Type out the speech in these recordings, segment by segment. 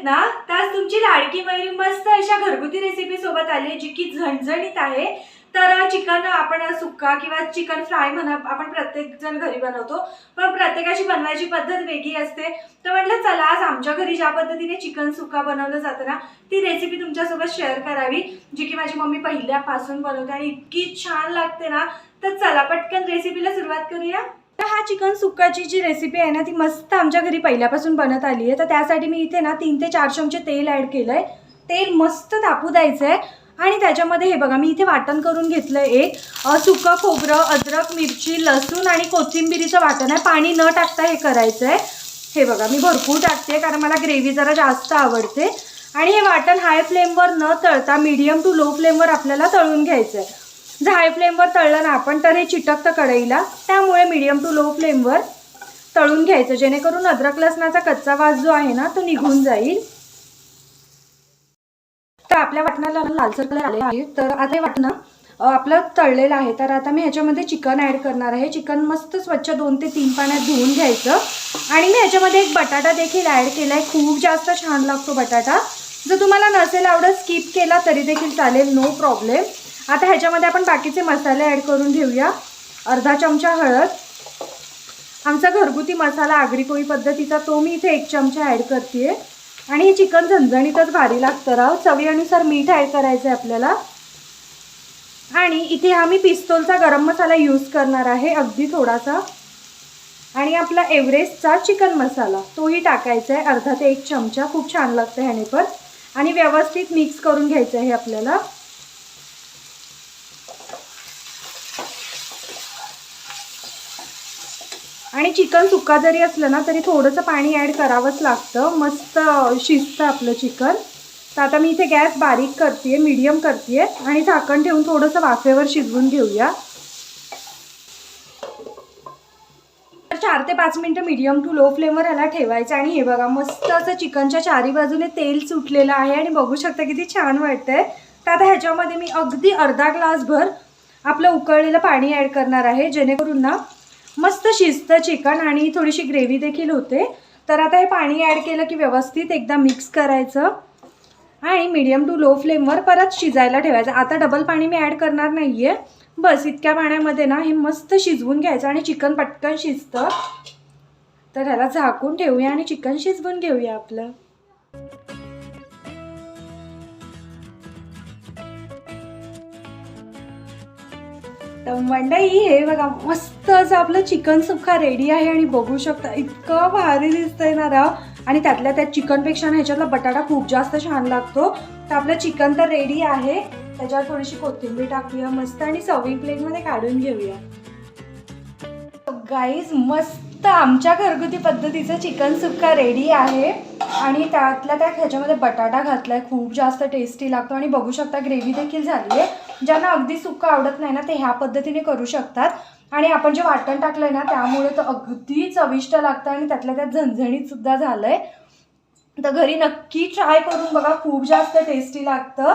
आहेत ना त्याच तुमची लाडकी मैरी मस्त अशा घरगुती रेसिपी सोबत आली जी की झणझणीत आहे. तर चिकन आपण सुक्का किंवा चिकन फ्राय म्हणा आपण प्रत्येक जण घरी बनवतो. पण प्रत्येकाची बनवायची पद्धत वेगळी असते. तर म्हटलं चला आज आमच्या घरी ज्या पद्धतीने चिकन सुक्का बनवलं जातं ना ती रेसिपी तुमच्यासोबत शेअर करावी जी की माझी मम्मी पहिल्यापासून बनवते आणि इतकी छान लागते ना. तर चला पटकन रेसिपीला सुरुवात करूया. हा चिकन सुक्काची जी रेसिपी आहे ना ती मस्त आमच्या घरी पहिल्यापासून बनत आली आहे. तर त्यासाठी मी इथे ना तीन ते चार चमचे तेल ॲड केलं आहे तेल मस्त तापू द्यायचं आहे आणि त्याच्यामध्ये हे बघा मी इथे वाटण करून घेतलं आहे एक सुकं खोबरं अद्रक मिरची लसूण आणि कोथिंबिरीचं वाटण आहे. पाणी न टाकता हे करायचं आहे हे बघा मी भरपूर टाकते कारण मला ग्रेव्ही जरा जास्त आवडते. आणि हे वाटण हाय फ्लेमवर न तळता मीडियम टू लो फ्लेमवर आपल्याला तळून घ्यायचं आहे जर हाय फ्लेमवर तळलं ना आपण तर हे चिटकतं कढईला. त्यामुळे मीडियम टू लो फ्लेमवर तळून घ्यायचं. जेणेकरून अद्रक लसणाचा कच्चा वास जो आहे ना तो निघून जाईल. तर आपल्या वाटणाला लालसर कलर आले आहे. तर आता हे वाटणं आपलं तळलेलं आहे. तर आता मी ह्याच्यामध्ये चिकन ॲड करणार आहे. चिकन मस्त स्वच्छ दोन ते तीन पाण्यात धुवून घ्यायचं. आणि मी ह्याच्यामध्ये एक बटाटा देखील ॲड केला आहे खूप जास्त छान लागतो बटाटा. जर तुम्हाला नसेल आवडत स्किप केला तरी देखील चालेल. नो प्रॉब्लेम आता ह्याच्यामध्ये आपण बाकीचे मसाले ॲड करून घेऊया. अर्धा चमचा हळद. आमचा घरगुती मसाला आगरी पोळी पद्धतीचा तो मी इथे एक चमचा ॲड करते आणि हे चिकन झणझणीतच भारी लागतं राव. चवीनुसार मीठ ॲड करायचं आहे आपल्याला. आणि इथे हा मी पिस्तोलचा गरम मसाला यूज करणार आहे अगदी थोडासा. आणि आपला एव्हरेस्टचा चिकन मसाला तोही टाकायचा आहे अर्धा ते एक चमचा खूप छान लागतं ह्याने पण. आणि व्यवस्थित मिक्स करून घ्यायचं आहे आपल्याला. आणि चिकन सुक्का जरी असलं ना तरी थोडंसं पाणी ॲड करावंच लागतं. मस्त शिजतं आपलं चिकन. तर आता मी इथे गॅस बारीक करते मिडियम करते आणि झाकण ठेवून थोडंसं वाफेवर शिजवून घेऊया. तर चार ते पाच मिनटं मीडियम टू लो फ्लेमवर ह्याला ठेवायचं. आणि हे बघा मस्त असं चिकनच्या चारी बाजूने तेल सुटलेलं आहे. आणि बघू शकता किती छान वाटतंय. तर आता ह्याच्यामध्ये मी अगदी अर्धा ग्लासभर आपलं उकळलेलं पाणी ॲड करणार आहे. जेणेकरून ना मस्त शिजतं चिकन आणि थोडीशी ग्रेव्ही देखील होते. तर आता हे पाणी ॲड केलं की व्यवस्थित एकदा मिक्स करायचं. आणि मीडियम टू लो फ्लेमवर परत शिजायला ठेवायचं. आता डबल पाणी मी ॲड करणार नाही आहे बस इतक्या पाण्यामध्ये ना हे मस्त शिजवून घ्यायचं आणि चिकन पटकन शिजतं. तर ह्याला झाकून ठेवूया आणि चिकन शिजवून घेऊया आपलं. तर मंडई हे बघा मस्त असं आपलं चिकन सुक्का रेडी आहे आणि बघू शकता इतकं भारी दिसतंय ना राव. आणि त्यातल्या त्यात चिकनपेक्षा ना ह्याच्यातला बटाटा खूप जास्त छान लागतो. तर आपलं चिकन तर रेडी आहे. त्याच्यावर थोडीशी कोथिंबीर टाकूया मस्त आणि सर्विंग प्लेटमध्ये काढून घेऊया. गाईज मस्त आमच्या घरगुती पद्धतीचं चिकन सुक्का रेडी आहे. आणि त्यातल्या त्यात ह्याच्यामध्ये बटाटा घातलाय. खूप जास्त टेस्टी लागतो. आणि बघू शकता ग्रेव्ही देखील झाली आहे ज्यांना अगदी सुक्का आवडत नाही ना ते ह्या पद्धतीने करू शकतात. आणि आपण जे वाटण टाकलं आहे ना त्यामुळे तर अगदी चविष्ट लागतं आणि त्यातल्या त्यात झणझणीतसुद्धा झालं आहे तर घरी नक्की ट्राय करून बघा खूप जास्त टेस्टी लागतं.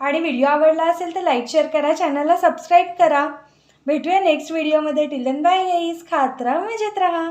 आणि व्हिडिओ आवडला असेल तर लाईक शेअर करा. चॅनलला सबस्क्राईब करा. भेटूया नेक्स्ट व्हिडिओमध्ये टिलन बाय येईस खात राहा मजेत राहा.